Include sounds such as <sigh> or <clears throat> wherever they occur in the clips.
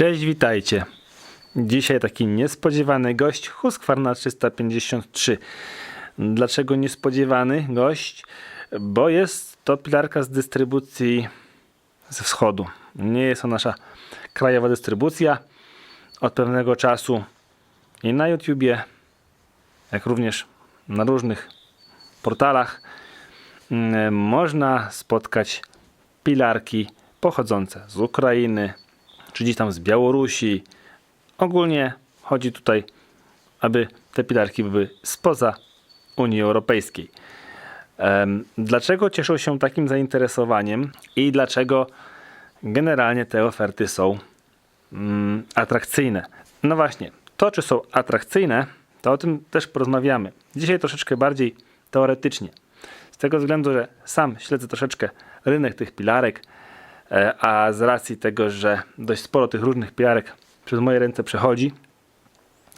Cześć, witajcie. Dzisiaj taki niespodziewany gość Husqvarna 353. Dlaczego niespodziewany gość? Bo jest to pilarka z dystrybucji ze wschodu. Nie jest to nasza krajowa dystrybucja. Od pewnego czasu i na YouTubie, jak również na różnych portalach mm, można spotkać pilarki pochodzące z Ukrainy, czy gdzieś tam z Białorusi. Ogólnie chodzi tutaj, aby te pilarki były spoza Unii Europejskiej. Dlaczego cieszą się takim zainteresowaniem i dlaczego generalnie te oferty są mm, atrakcyjne? No właśnie, to czy są atrakcyjne, to o tym też porozmawiamy. Dzisiaj troszeczkę bardziej teoretycznie. Z tego względu, że sam śledzę troszeczkę rynek tych pilarek, a z racji tego, że dość sporo tych różnych pilarek przez moje ręce przechodzi,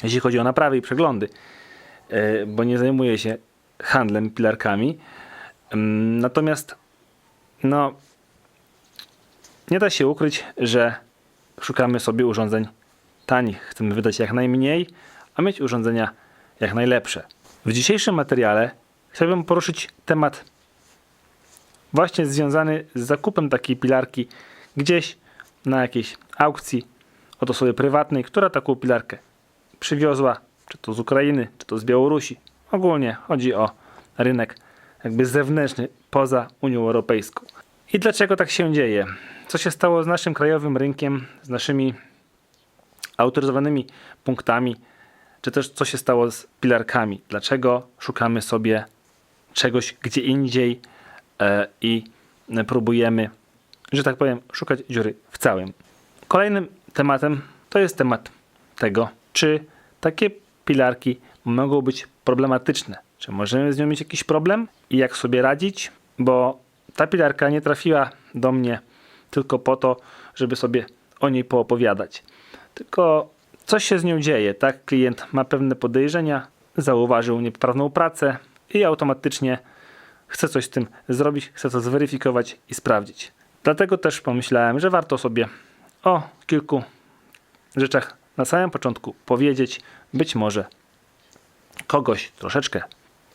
jeśli chodzi o naprawy i przeglądy, e, bo nie zajmuję się handlem pilarkami. Mm, Natomiast no nie da się ukryć, że szukamy sobie urządzeń tanich. Chcemy wydać jak najmniej, a mieć urządzenia jak najlepsze. W dzisiejszym materiale chciałbym poruszyć temat właśnie związany z zakupem takiej pilarki gdzieś na jakiejś aukcji od osoby prywatnej, która taką pilarkę przywiozła, czy to z Ukrainy, czy to z Białorusi. Ogólnie chodzi o rynek jakby zewnętrzny, poza Unią Europejską. I dlaczego tak się dzieje? Co się stało z naszym krajowym rynkiem, z naszymi autoryzowanymi punktami, czy też co się stało z pilarkami? Dlaczego szukamy sobie czegoś gdzie indziej i próbujemy, że tak powiem, szukać dziury w całym? Kolejnym tematem to jest temat tego, czy takie pilarki mogą być problematyczne. Czy możemy z nią mieć jakiś problem i jak sobie radzić? Bo ta pilarka nie trafiła do mnie tylko po to, żeby sobie o niej poopowiadać. Tylko coś się z nią dzieje, tak? Klient ma pewne podejrzenia, zauważył nieprawną pracę i automatycznie chce coś z tym zrobić, chce to zweryfikować i sprawdzić. Dlatego też pomyślałem, że warto sobie o kilku rzeczach na samym początku powiedzieć, być może kogoś troszeczkę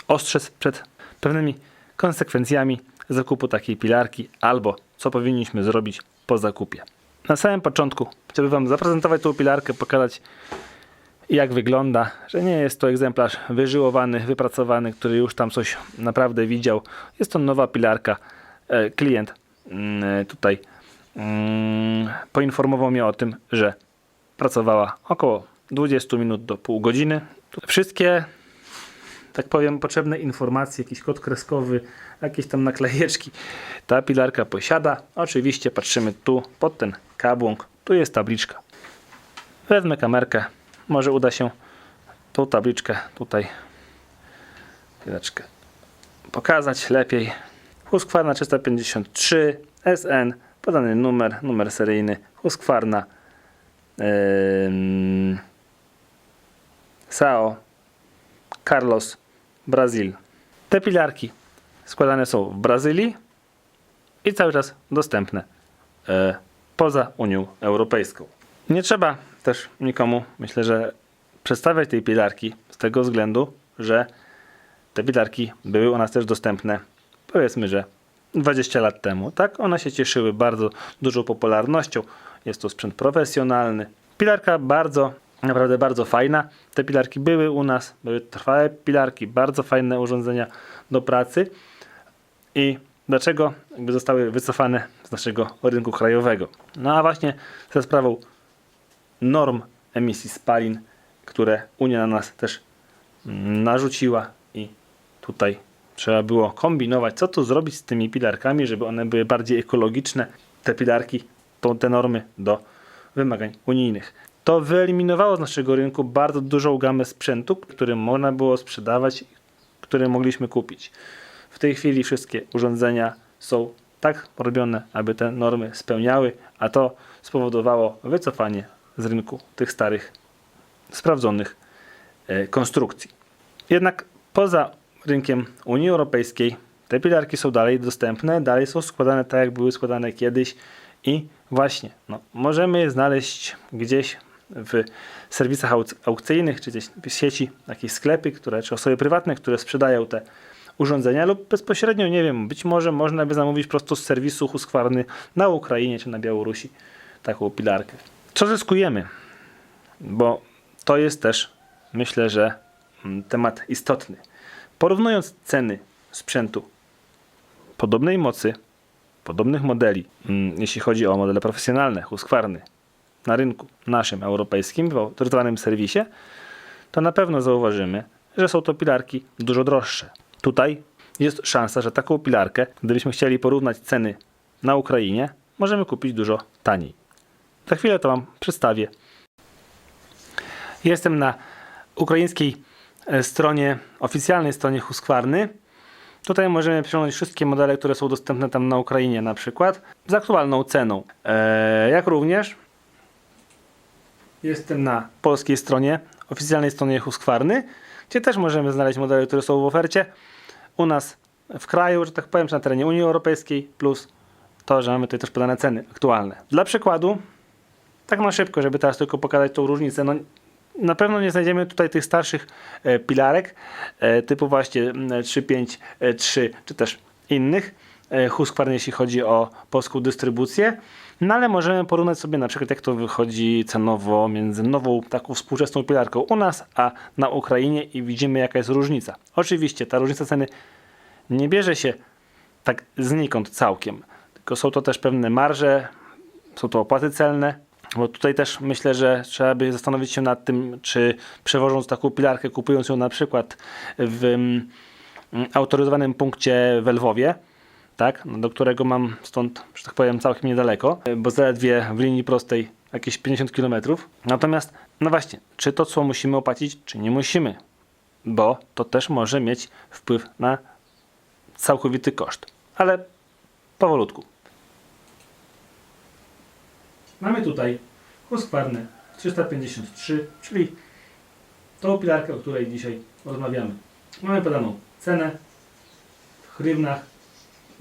ostrzec przed pewnymi konsekwencjami zakupu takiej pilarki albo co powinniśmy zrobić po zakupie. Na samym początku chciałbym Wam zaprezentować tą pilarkę, pokazać jak wygląda, że nie jest to egzemplarz wyżyłowany, wypracowany, który już tam coś naprawdę widział. Jest to nowa pilarka. E, Klient mm, tutaj mm, poinformował mnie o tym, że pracowała około 20 minut do pół godziny. Wszystkie tak powiem, potrzebne informacje, jakiś kod kreskowy, jakieś tam naklejeczki. Ta pilarka posiada. Oczywiście patrzymy tu pod ten kabłąk. Tu jest tabliczka. Wezmę kamerkę. Może uda się tą tabliczkę tutaj chwileczkę pokazać lepiej. Husqvarna 353 SN, podany numer, numer seryjny Husqvarna ym, SAO Carlos Brazil. Te pilarki składane są w Brazylii i cały czas dostępne e, poza Unią Europejską. Nie trzeba też nikomu, myślę, że przedstawiać tej pilarki z tego względu, że te pilarki były u nas też dostępne powiedzmy, że 20 lat temu. Tak, one się cieszyły bardzo dużą popularnością. Jest to sprzęt profesjonalny. Pilarka bardzo, naprawdę bardzo fajna. Te pilarki były u nas, były trwałe pilarki, bardzo fajne urządzenia do pracy. I dlaczego jakby zostały wycofane z naszego rynku krajowego? No a właśnie ze sprawą norm emisji spalin, które Unia na nas też narzuciła i tutaj trzeba było kombinować, co tu zrobić z tymi pilarkami, żeby one były bardziej ekologiczne, te pilarki, to, te normy do wymagań unijnych. To wyeliminowało z naszego rynku bardzo dużą gamę sprzętu, który można było sprzedawać, który mogliśmy kupić. W tej chwili wszystkie urządzenia są tak robione, aby te normy spełniały, a to spowodowało wycofanie z rynku tych starych, sprawdzonych e, konstrukcji. Jednak poza rynkiem Unii Europejskiej te pilarki są dalej dostępne, dalej są składane tak, jak były składane kiedyś i Właśnie, no, możemy je znaleźć gdzieś w serwisach auk- aukcyjnych, czy gdzieś w sieci, jakieś sklepy, które, czy osoby prywatne, które sprzedają te urządzenia lub bezpośrednio, nie wiem, być może można by zamówić prosto z serwisu Husqvarny na Ukrainie czy na Białorusi taką pilarkę. Co zyskujemy? Bo to jest też, myślę, że mm, temat istotny. Porównując ceny sprzętu podobnej mocy, podobnych modeli, mm, jeśli chodzi o modele profesjonalne, Husqvarny, na rynku naszym europejskim, w autoryzowanym serwisie, to na pewno zauważymy, że są to pilarki dużo droższe. Tutaj jest szansa, że taką pilarkę, gdybyśmy chcieli porównać ceny na Ukrainie, możemy kupić dużo taniej. Za chwilę to Wam przedstawię. Jestem na ukraińskiej e, stronie, oficjalnej stronie Husqvarny. Tutaj możemy przyjąć wszystkie modele, które są dostępne tam na Ukrainie na przykład, z aktualną ceną. Eee, jak również jestem na polskiej stronie, oficjalnej stronie Husqvarny, gdzie też możemy znaleźć modele, które są w ofercie u nas w kraju, że tak powiem, czy na terenie Unii Europejskiej, plus to, że mamy tutaj też podane ceny aktualne. Dla przykładu, tak na szybko, żeby teraz tylko pokazać tą różnicę, no na pewno nie znajdziemy tutaj tych starszych e, pilarek e, typu właśnie mm, 3, 5, e, 3 czy też innych Husqvarna jeśli chodzi o polską dystrybucję. No ale możemy porównać sobie na przykład jak to wychodzi cenowo między nową taką współczesną pilarką u nas, a na Ukrainie i widzimy jaka jest różnica. Oczywiście ta różnica ceny nie bierze się tak znikąd całkiem, tylko są to też pewne marże, są to opłaty celne, bo tutaj też myślę, że trzeba by zastanowić się nad tym, czy przewożąc taką pilarkę, kupując ją na przykład w mm, autoryzowanym punkcie w Lwowie, tak, no, do którego mam stąd, że tak powiem, całkiem niedaleko, bo zaledwie w linii prostej jakieś 50 km. Natomiast, no właśnie, czy to co musimy opłacić, czy nie musimy, bo to też może mieć wpływ na całkowity koszt. Ale powolutku. Mamy tutaj Husqvarnę 353, czyli tą pilarkę, o której dzisiaj rozmawiamy. Mamy podaną cenę w hrywnach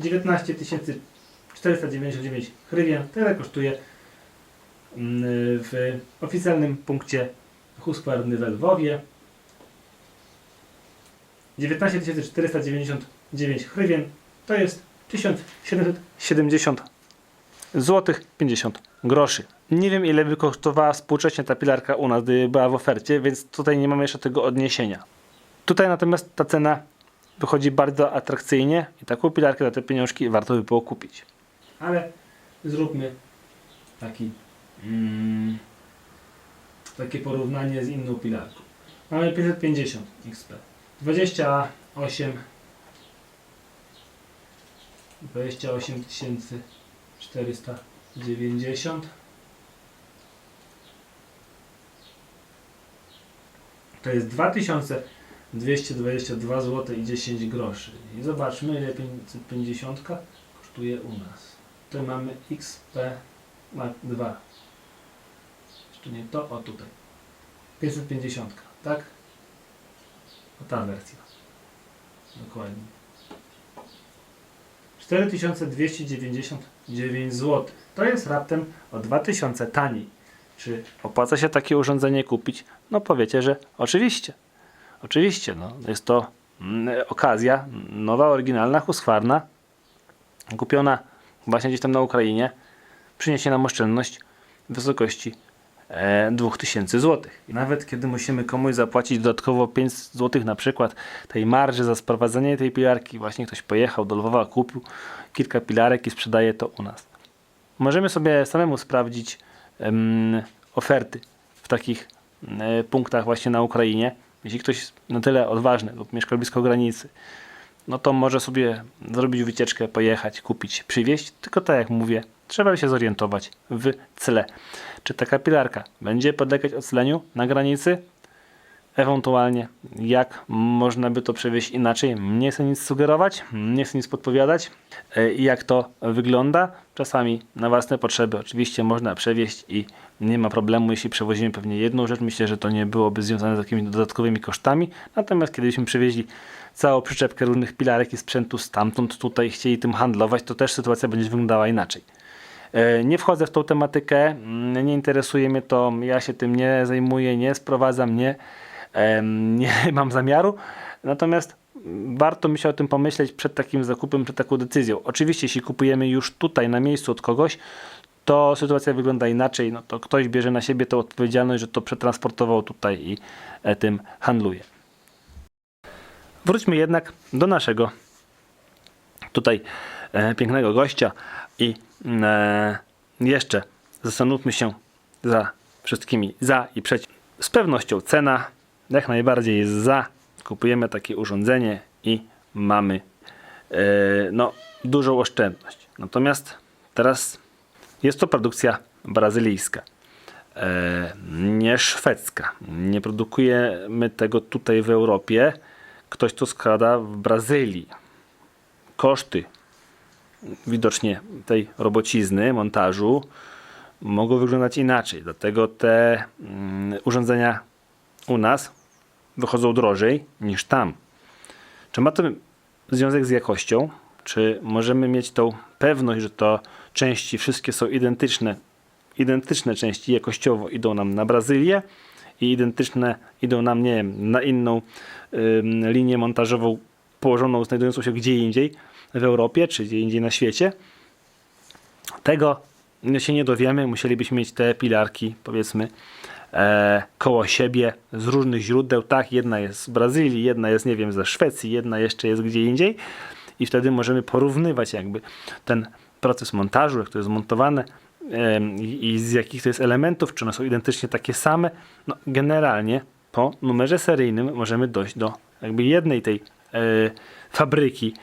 19 499 hrywien. Tyle kosztuje mm, w oficjalnym punkcie Husqvarny w Lwowie. 19 499 hrywien to jest 1770 złotych 50 groszy. Nie wiem ile by kosztowała współcześnie ta pilarka u nas, gdyby była w ofercie, więc tutaj nie mamy jeszcze tego odniesienia. Tutaj natomiast ta cena wychodzi bardzo atrakcyjnie i taką pilarkę za te pieniążki warto by było kupić. Ale zróbmy taki mm, takie porównanie z inną pilarką. Mamy 550 XP. 28 28 490 to jest 2222 zł i 10 groszy. I zobaczmy ile 550 kosztuje u nas. Tutaj mamy XP Mark 2. Jeszcze nie to, o tutaj. 550, tak? O ta wersja. Dokładnie. 4299 zł. To jest raptem o 2000 taniej. Czy opłaca się takie urządzenie kupić? No powiecie, że oczywiście. Oczywiście, no, jest to mm, okazja, nowa, oryginalna Husqvarna, kupiona właśnie gdzieś tam na Ukrainie, przyniesie nam oszczędność w wysokości 2000 zł. I nawet kiedy musimy komuś zapłacić dodatkowo 5 zł na przykład tej marży za sprowadzenie tej pilarki, właśnie ktoś pojechał do Lwowa, kupił kilka pilarek i sprzedaje to u nas. Możemy sobie samemu sprawdzić em, oferty w takich e, punktach właśnie na Ukrainie. Jeśli ktoś na tyle odważny lub mieszka blisko granicy, no to może sobie zrobić wycieczkę, pojechać, kupić, przywieźć. Tylko tak jak mówię, trzeba się zorientować w cle. Czy taka pilarka będzie podlegać ocleniu na granicy? Ewentualnie jak można by to przewieźć inaczej? Nie chcę nic sugerować, nie chcę nic podpowiadać. E, jak to wygląda? Czasami na własne potrzeby oczywiście można przewieźć i nie ma problemu, jeśli przewozimy pewnie jedną rzecz. Myślę, że to nie byłoby związane z jakimiś dodatkowymi kosztami. Natomiast kiedybyśmy przewieźli całą przyczepkę różnych pilarek i sprzętu stamtąd tutaj chcieli tym handlować, to też sytuacja będzie wyglądała inaczej. E, Nie wchodzę w tą tematykę, mm, nie interesuje mnie to, ja się tym nie zajmuję, nie sprowadzam, nie, <laughs> nie mam zamiaru. Natomiast warto mi się o tym pomyśleć przed takim zakupem, przed taką decyzją. Oczywiście, jeśli kupujemy już tutaj na miejscu od kogoś, to sytuacja wygląda inaczej. No to ktoś bierze na siebie tę odpowiedzialność, że to przetransportował tutaj i e, tym handluje. Wróćmy jednak do naszego tutaj e, pięknego gościa i e, jeszcze zastanówmy się za wszystkimi za i przeciw. Z pewnością cena jak najbardziej jest za. Kupujemy takie urządzenie i mamy e, no, dużą oszczędność. Natomiast teraz jest to produkcja brazylijska, e, nie szwedzka. Nie produkujemy tego tutaj w Europie. Ktoś to składa w Brazylii. Koszty widocznie tej robocizny, montażu mogą wyglądać inaczej. Dlatego te mm, urządzenia u nas wychodzą drożej niż tam. Czy ma to związek z jakością? Czy możemy mieć tą pewność, że to części wszystkie są identyczne? Identyczne części jakościowo idą nam na Brazylię i identyczne idą nam, nie wiem, na inną ym, linię montażową położoną, znajdującą się gdzie indziej w Europie, czy gdzie indziej na świecie. Tego się nie dowiemy. Musielibyśmy mieć te pilarki, powiedzmy, e, koło siebie z różnych źródeł. Tak, jedna jest z Brazylii, jedna jest, nie wiem, ze Szwecji, jedna jeszcze jest gdzie indziej. I wtedy możemy porównywać jakby ten proces montażu, jak to jest montowane em, i z jakich to jest elementów, czy one są identycznie takie same. No, generalnie po numerze seryjnym możemy dojść do jakby jednej tej e, fabryki,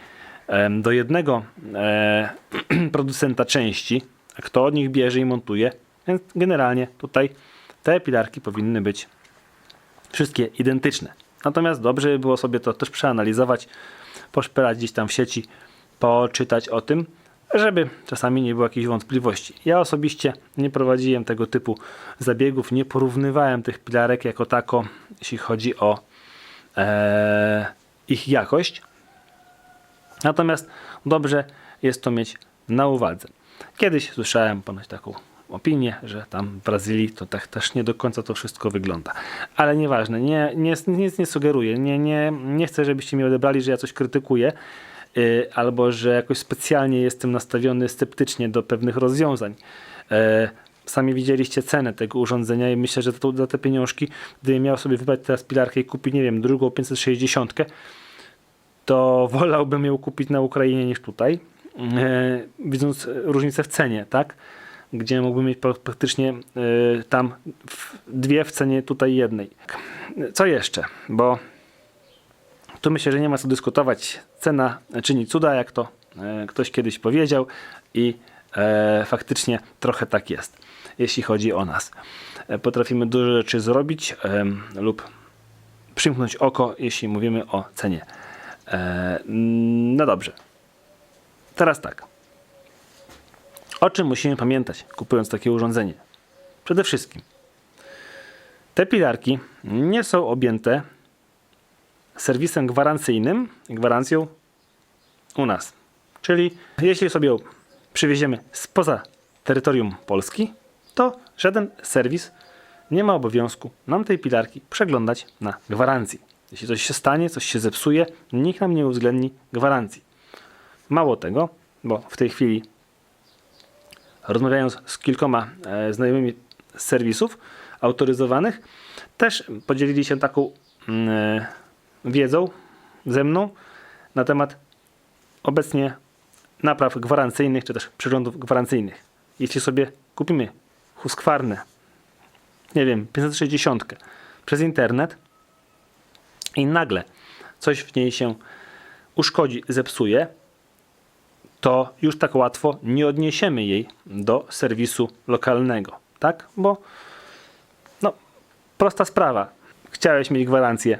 do jednego e, <clears throat> producenta części, a kto od nich bierze i montuje. Więc generalnie tutaj te pilarki powinny być wszystkie identyczne. Natomiast dobrze by było sobie to też przeanalizować, poszperać gdzieś tam w sieci, poczytać o tym, żeby czasami nie było jakichś wątpliwości. Ja osobiście nie prowadziłem tego typu zabiegów, nie porównywałem tych pilarek jako tako, jeśli chodzi o e, ich jakość. Natomiast dobrze jest to mieć na uwadze. Kiedyś słyszałem ponoć taką opinię, że tam w Brazylii to tak też nie do końca to wszystko wygląda. Ale nieważne, nie, nie, nic nie sugeruję, nie, nie, nie chcę, żebyście mi odebrali, że ja coś krytykuję, yy, albo że jakoś specjalnie jestem nastawiony sceptycznie do pewnych rozwiązań. Yy, Sami widzieliście cenę tego urządzenia i myślę, że za te pieniążki, gdybym miał sobie wybrać teraz pilarkę i kupić, nie wiem, drugą 560, to <laughs> wolałbym ją kupić na Ukrainie niż tutaj, e, widząc różnicę w cenie, tak? Gdzie mógłbym mieć pra- praktycznie e, tam dwie w cenie tutaj jednej. Co jeszcze? Bo tu myślę, że nie ma co dyskutować. Cena czyni cuda, jak to e, ktoś kiedyś powiedział i faktycznie trochę tak jest, jeśli chodzi o nas. Potrafimy dużo rzeczy zrobić lub przymknąć oko, jeśli mówimy o cenie. E, no dobrze. Teraz tak. O czym musimy pamiętać, kupując takie urządzenie? Przede wszystkim, te pilarki nie są objęte serwisem gwarancyjnym, gwarancją u nas. Czyli jeśli sobie ją przywieziemy spoza terytorium Polski, to żaden serwis nie ma obowiązku nam tej pilarki przeglądać na gwarancji. Jeśli coś się stanie, coś się zepsuje, nikt nam nie uwzględni gwarancji. Mało tego, bo w tej chwili rozmawiając z kilkoma e, znajomymi z serwisów autoryzowanych, też podzielili się taką mm, e, wiedzą ze mną na temat obecnie napraw gwarancyjnych, czy też przyrządów gwarancyjnych. Jeśli sobie kupimy Husqvarnę, nie wiem, 560 przez internet i nagle coś w niej się uszkodzi, zepsuje, to już tak łatwo nie odniesiemy jej do serwisu lokalnego, tak? Bo no, prosta sprawa. Chciałeś mieć gwarancję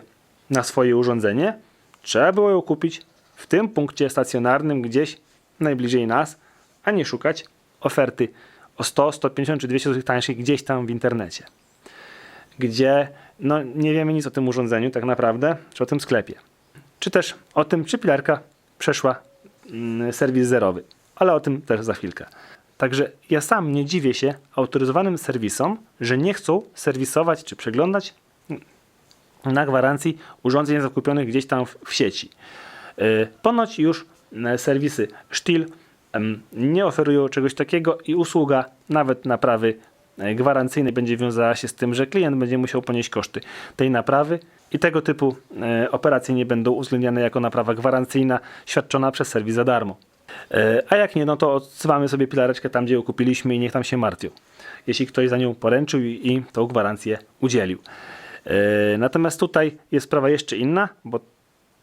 na swoje urządzenie, trzeba było ją kupić w tym punkcie stacjonarnym gdzieś najbliżej nas, a nie szukać oferty o 100, 150 czy 200 zł tańszej gdzieś tam w internecie. Gdzie no, nie wiemy nic o tym urządzeniu tak naprawdę, czy o tym sklepie. Czy też o tym, czy pilarka przeszła mm, serwis zerowy. Ale o tym też za chwilkę. Także ja sam nie dziwię się autoryzowanym serwisom, że nie chcą serwisować czy przeglądać na gwarancji urządzeń zakupionych gdzieś tam w, sieci. Yy, Ponoć już e, serwisy Stihl nie oferują czegoś takiego i usługa nawet naprawy gwarancyjnej będzie wiązała się z tym, że klient będzie musiał ponieść koszty tej naprawy i tego typu e, operacje nie będą uwzględniane jako naprawa gwarancyjna świadczona przez serwis za darmo. E, A jak nie, no to odsyłamy sobie pilareczkę tam, gdzie ją kupiliśmy i niech tam się martwią. Jeśli ktoś za nią poręczył i, tą gwarancję udzielił. E, Natomiast tutaj jest sprawa jeszcze inna, bo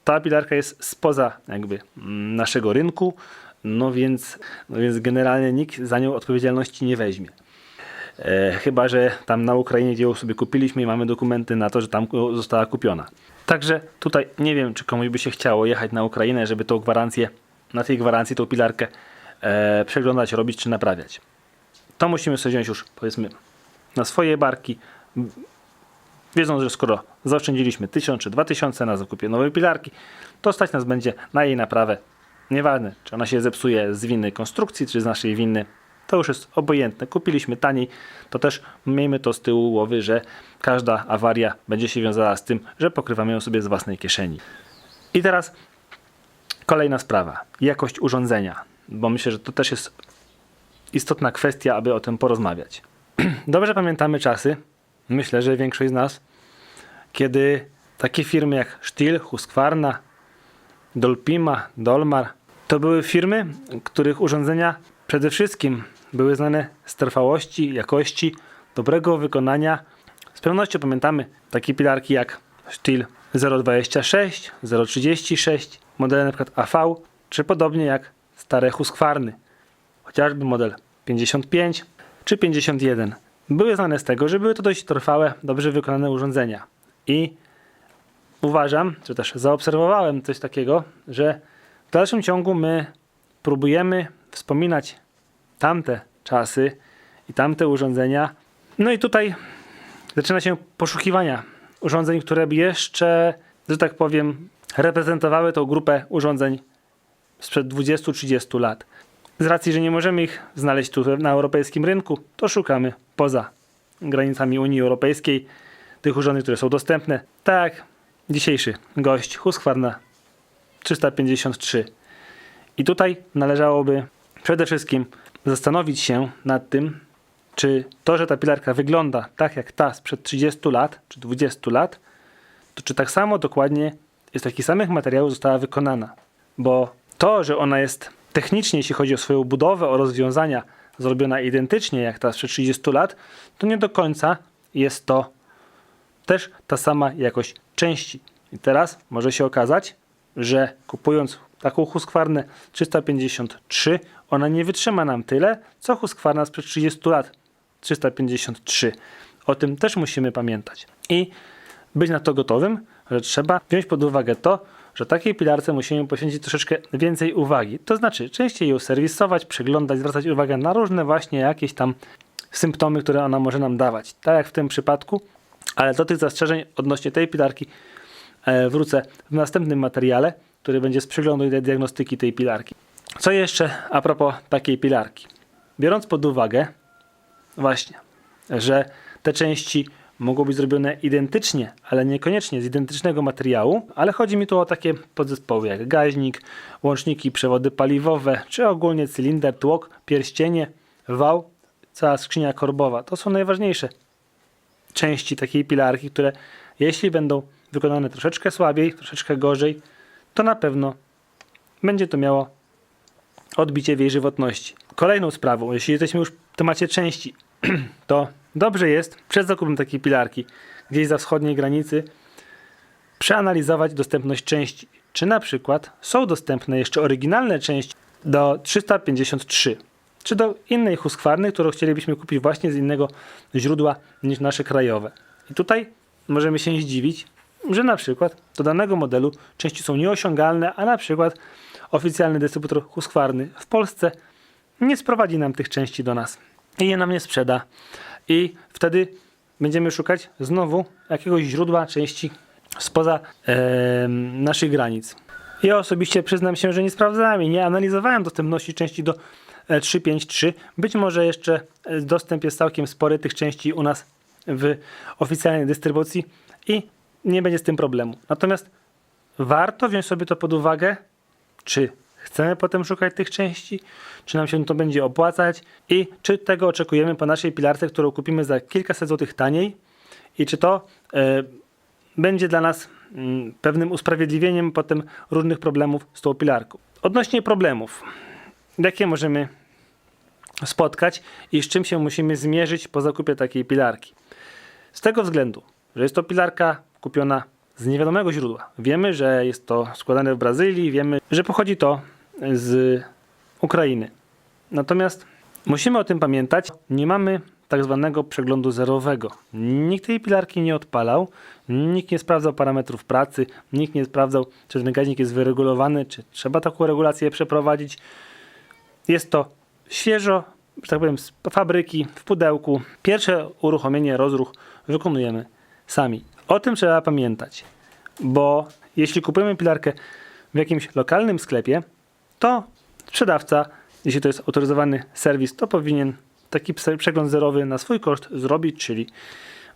ta pilarka jest spoza jakby mm, naszego rynku, no więc, no więc generalnie nikt za nią odpowiedzialności nie weźmie. E, chyba, że tam na Ukrainie, gdzie sobie kupiliśmy i mamy dokumenty na to, że tam została kupiona. Także tutaj nie wiem, czy komuś by się chciało jechać na Ukrainę, żeby tą gwarancję, na tej gwarancji tą pilarkę e, przeglądać, robić czy naprawiać. To musimy sobie wziąć już, powiedzmy, na swoje barki, wiedząc, że skoro zaoszczędziliśmy 1000 czy 2000 na zakupie nowej pilarki, to stać nas będzie na jej naprawę. Nieważne, czy ona się zepsuje z winy konstrukcji, czy z naszej winy, to już jest obojętne. Kupiliśmy taniej, to też miejmy to z tyłu głowy, że każda awaria będzie się wiązała z tym, że pokrywamy ją sobie z własnej kieszeni. I teraz kolejna sprawa. Jakość urządzenia, bo myślę, że to też jest istotna kwestia, aby o tym porozmawiać. <clears throat> Dobrze pamiętamy czasy, myślę, że większość z nas, kiedy takie firmy jak Stihl, Husqvarna, Dolpima, Dolmar to były firmy, których urządzenia przede wszystkim były znane z trwałości, jakości, dobrego wykonania. Z pewnością pamiętamy takie pilarki jak Stihl 026, 036, modele np. AV, czy podobnie jak stare Husqvarny, chociażby model 55 czy 51. Były znane z tego, że były to dość trwałe, dobrze wykonane urządzenia. I uważam, czy też zaobserwowałem coś takiego, że w dalszym ciągu my próbujemy wspominać tamte czasy i tamte urządzenia. No i tutaj zaczyna się poszukiwania urządzeń, które by jeszcze, że tak powiem, reprezentowały tą grupę urządzeń sprzed 20-30 lat. Z racji, że nie możemy ich znaleźć tu na europejskim rynku, to szukamy poza granicami Unii Europejskiej tych urządzeń, które są dostępne. Tak, dzisiejszy gość Husqvarna 353. I tutaj należałoby przede wszystkim zastanowić się nad tym, czy to, że ta pilarka wygląda tak jak ta sprzed 30 lat czy 20 lat, to czy tak samo dokładnie z takich samych materiałów została wykonana. Bo to, że ona jest technicznie, jeśli chodzi o swoją budowę, o rozwiązania, zrobiona identycznie jak ta sprzed 30 lat, to nie do końca jest to też ta sama jakość części. I teraz może się okazać, że kupując taką Husqvarnę 353, ona nie wytrzyma nam tyle, co Husqvarna sprzed 30 lat 353. O tym też musimy pamiętać. I być na to gotowym, że trzeba wziąć pod uwagę to, że takiej pilarce musimy poświęcić troszeczkę więcej uwagi. To znaczy częściej ją serwisować, przeglądać, zwracać uwagę na różne właśnie jakieś tam symptomy, które ona może nam dawać. Tak jak w tym przypadku, ale do tych zastrzeżeń odnośnie tej pilarki e, wrócę w następnym materiale, który będzie z przeglądu i diagnostyki tej pilarki. Co jeszcze a propos takiej pilarki? Biorąc pod uwagę właśnie, że te części mogą być zrobione identycznie, ale niekoniecznie z identycznego materiału, ale chodzi mi tu o takie podzespoły jak gaźnik, łączniki, przewody paliwowe, czy ogólnie cylinder, tłok, pierścienie, wał, cała skrzynia korbowa. To są najważniejsze części takiej pilarki, które jeśli będą wykonane troszeczkę słabiej, troszeczkę gorzej, to na pewno będzie to miało odbicie w jej żywotności. Kolejną sprawą, jeśli jesteśmy już w temacie części, <clears throat> to dobrze jest przed zakupem takiej pilarki gdzieś za wschodniej granicy przeanalizować dostępność części. Czy na przykład są dostępne jeszcze oryginalne części do 353, czy do innej Husqvarny, którą chcielibyśmy kupić właśnie z innego źródła niż nasze krajowe. I tutaj możemy się zdziwić, że na przykład do danego modelu części są nieosiągalne, a na przykład oficjalny dystrybutor Husqvarny w Polsce nie sprowadzi nam tych części do nas i je nam nie sprzeda. I wtedy będziemy szukać znowu jakiegoś źródła części spoza em, naszych granic. Ja osobiście przyznam się, że nie sprawdzałem i nie analizowałem dostępności części do e, 353. Być może jeszcze e, dostęp jest całkiem spory tych części u nas w oficjalnej dystrybucji i nie będzie z tym problemu. Natomiast warto wziąć sobie to pod uwagę, czy chcemy potem szukać tych części, czy nam się to będzie opłacać i czy tego oczekujemy po naszej pilarce, którą kupimy za kilkaset złotych taniej i czy to e, będzie dla nas mm, pewnym usprawiedliwieniem potem różnych problemów z tą pilarką. Odnośnie problemów, jakie możemy spotkać i z czym się musimy zmierzyć po zakupie takiej pilarki. Z tego względu, że jest to pilarka kupiona z niewiadomego źródła. Wiemy, że jest to składane w Brazylii, wiemy, że pochodzi to z Ukrainy. Natomiast musimy o tym pamiętać. Nie mamy tak zwanego przeglądu zerowego. Nikt tej pilarki nie odpalał, nikt nie sprawdzał parametrów pracy, nikt nie sprawdzał, czy ten jest wyregulowany, czy trzeba taką regulację przeprowadzić. Jest to świeżo, że tak powiem, z fabryki, w pudełku. Pierwsze uruchomienie, rozruch wykonujemy sami. O tym trzeba pamiętać, bo jeśli kupujemy pilarkę w jakimś lokalnym sklepie, to sprzedawca, jeśli to jest autoryzowany serwis, to powinien taki przegląd zerowy na swój koszt zrobić, czyli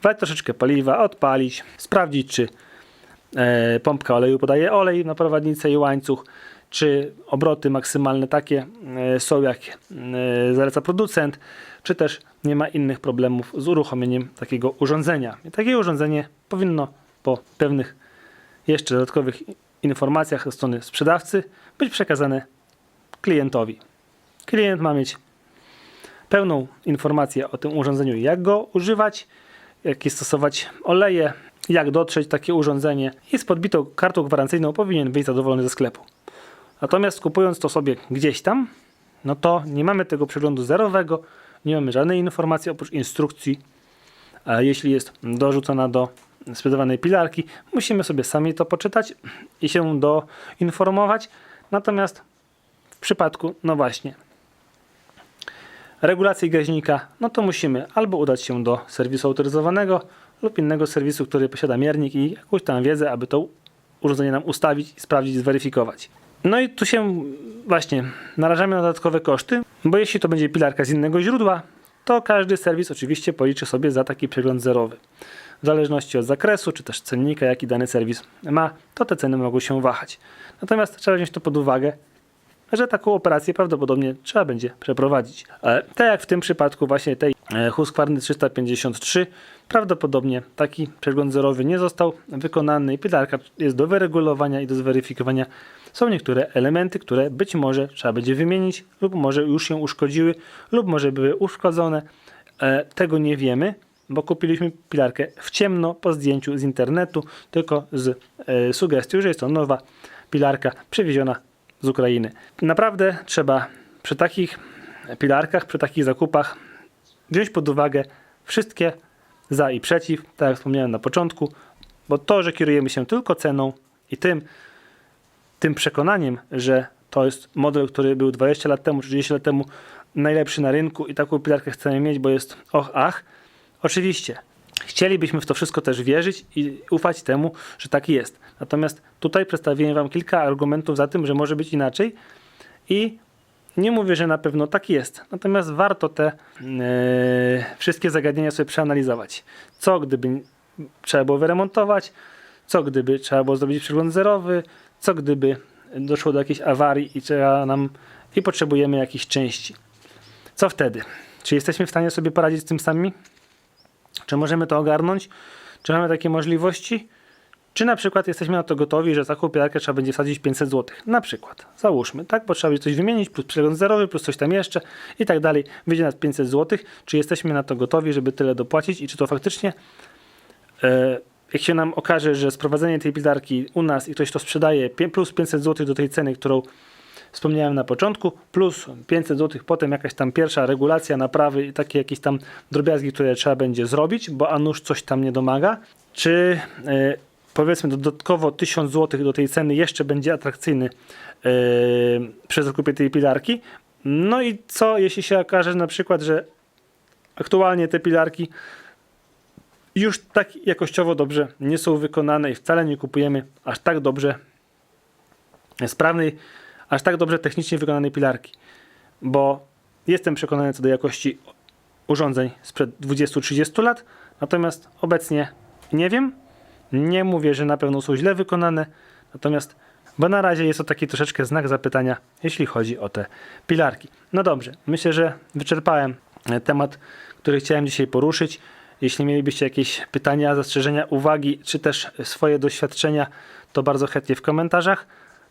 wlać troszeczkę paliwa, odpalić, sprawdzić, czy e, pompka oleju podaje olej na prowadnicę i łańcuch, czy obroty maksymalne takie e, są, jak e, zaleca producent, czy też nie ma innych problemów z uruchomieniem takiego urządzenia. I takie urządzenie powinno po pewnych jeszcze dodatkowych informacjach ze strony sprzedawcy być przekazane klientowi. Klient ma mieć pełną informację o tym urządzeniu, jak go używać, jakie stosować oleje, jak dotrzeć takie urządzenie i z podbitą kartą gwarancyjną powinien wyjść zadowolony ze sklepu. Natomiast kupując to sobie gdzieś tam, no to nie mamy tego przeglądu zerowego, nie mamy żadnej informacji oprócz instrukcji. A jeśli jest dorzucona do sprzedawanej pilarki, musimy sobie sami to poczytać i się doinformować. Natomiast w przypadku, no właśnie, regulacji gaźnika, no to musimy albo udać się do serwisu autoryzowanego lub innego serwisu, który posiada miernik i jakąś tam wiedzę, aby to urządzenie nam ustawić, sprawdzić, zweryfikować. No i tu się właśnie narażamy na dodatkowe koszty, bo jeśli to będzie pilarka z innego źródła, to każdy serwis oczywiście policzy sobie za taki przegląd zerowy. W zależności od zakresu, czy też cennika, jaki dany serwis ma, to te ceny mogą się wahać. Natomiast trzeba wziąć to pod uwagę, że taką operację prawdopodobnie trzeba będzie przeprowadzić. E, Tak jak w tym przypadku właśnie tej e, Husqvarna 353, prawdopodobnie taki przegląd zerowy nie został wykonany i jest do wyregulowania i do zweryfikowania. Są niektóre elementy, które być może trzeba będzie wymienić lub może już się uszkodziły lub może były uszkodzone. E, Tego nie wiemy, bo kupiliśmy pilarkę w ciemno po zdjęciu z internetu, tylko z e, sugestią, że jest to nowa pilarka przywieziona z Ukrainy. Naprawdę trzeba przy takich pilarkach, przy takich zakupach wziąć pod uwagę wszystkie za i przeciw, tak jak wspomniałem na początku, bo to, że kierujemy się tylko ceną i tym, tym przekonaniem, że to jest model, który był 20 lat temu, 30 lat temu najlepszy na rynku i taką pilarkę chcemy mieć, bo jest och, ach. Oczywiście, chcielibyśmy w to wszystko też wierzyć i ufać temu, że tak jest. Natomiast tutaj przedstawiłem Wam kilka argumentów za tym, że może być inaczej i nie mówię, że na pewno tak jest. Natomiast warto te e, wszystkie zagadnienia sobie przeanalizować. Co gdyby trzeba było wyremontować, co gdyby trzeba było zrobić przegląd zerowy, co gdyby doszło do jakiejś awarii i trzeba nam i potrzebujemy jakichś części. Co wtedy? Czy jesteśmy w stanie sobie poradzić z tym sami? Czy możemy to ogarnąć? Czy mamy takie możliwości? Czy na przykład jesteśmy na to gotowi, że za taką pilarkę trzeba będzie wsadzić 500 zł? Na przykład. Załóżmy, tak? Bo trzeba będzie coś wymienić, plus przegląd zerowy, plus coś tam jeszcze i tak dalej. Wyjdzie nas 500 zł. Czy jesteśmy na to gotowi, żeby tyle dopłacić i czy to faktycznie e, jak się nam okaże, że sprowadzenie tej pilarki u nas i ktoś to sprzedaje plus 500 zł do tej ceny, którą wspomniałem na początku, plus 500 zł, potem jakaś tam pierwsza regulacja, naprawy i takie jakieś tam drobiazgi, które trzeba będzie zrobić, bo a nuż coś tam nie domaga, czy e, powiedzmy dodatkowo 1000 zł do tej ceny jeszcze będzie atrakcyjny e, przy zakupie tej pilarki. No i co, jeśli się okaże na przykład, że aktualnie te pilarki już tak jakościowo dobrze nie są wykonane i wcale nie kupujemy aż tak dobrze sprawnej, aż tak dobrze technicznie wykonanej pilarki. Bo Jestem przekonany co do jakości urządzeń sprzed 20-30 lat, natomiast obecnie nie wiem. Nie mówię, że na pewno są źle wykonane, natomiast bo na razie jest to taki troszeczkę znak zapytania, jeśli chodzi o te pilarki. No dobrze, myślę, że wyczerpałem e, temat, który chciałem dzisiaj poruszyć. Jeśli mielibyście jakieś pytania, zastrzeżenia, uwagi, czy też swoje doświadczenia, to bardzo chętnie w komentarzach.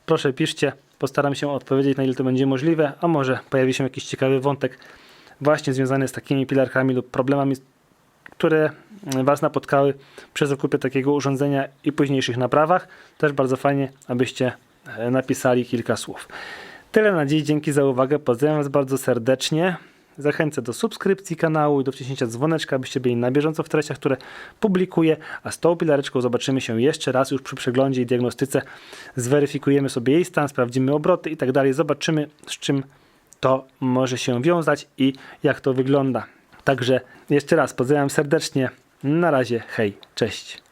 Proszę piszcie, postaram się odpowiedzieć na ile to będzie możliwe, a może pojawi się jakiś ciekawy wątek właśnie związany z takimi pilarkami lub problemami, które Was napotkały przy zakupie takiego urządzenia i późniejszych naprawach. Też bardzo fajnie, abyście e, napisali kilka słów. Tyle na dziś, dzięki za uwagę, pozdrawiam Was bardzo serdecznie. Zachęcę do subskrypcji kanału i do wciśnięcia dzwoneczka, abyście byli na bieżąco w treściach, które publikuję. A z tą pilareczką zobaczymy się jeszcze raz już przy przeglądzie i diagnostyce. Zweryfikujemy sobie jej stan, sprawdzimy obroty i tak dalej. Zobaczymy z czym to może się wiązać i jak to wygląda. Także jeszcze raz pozdrawiam serdecznie. Na razie, hej, cześć.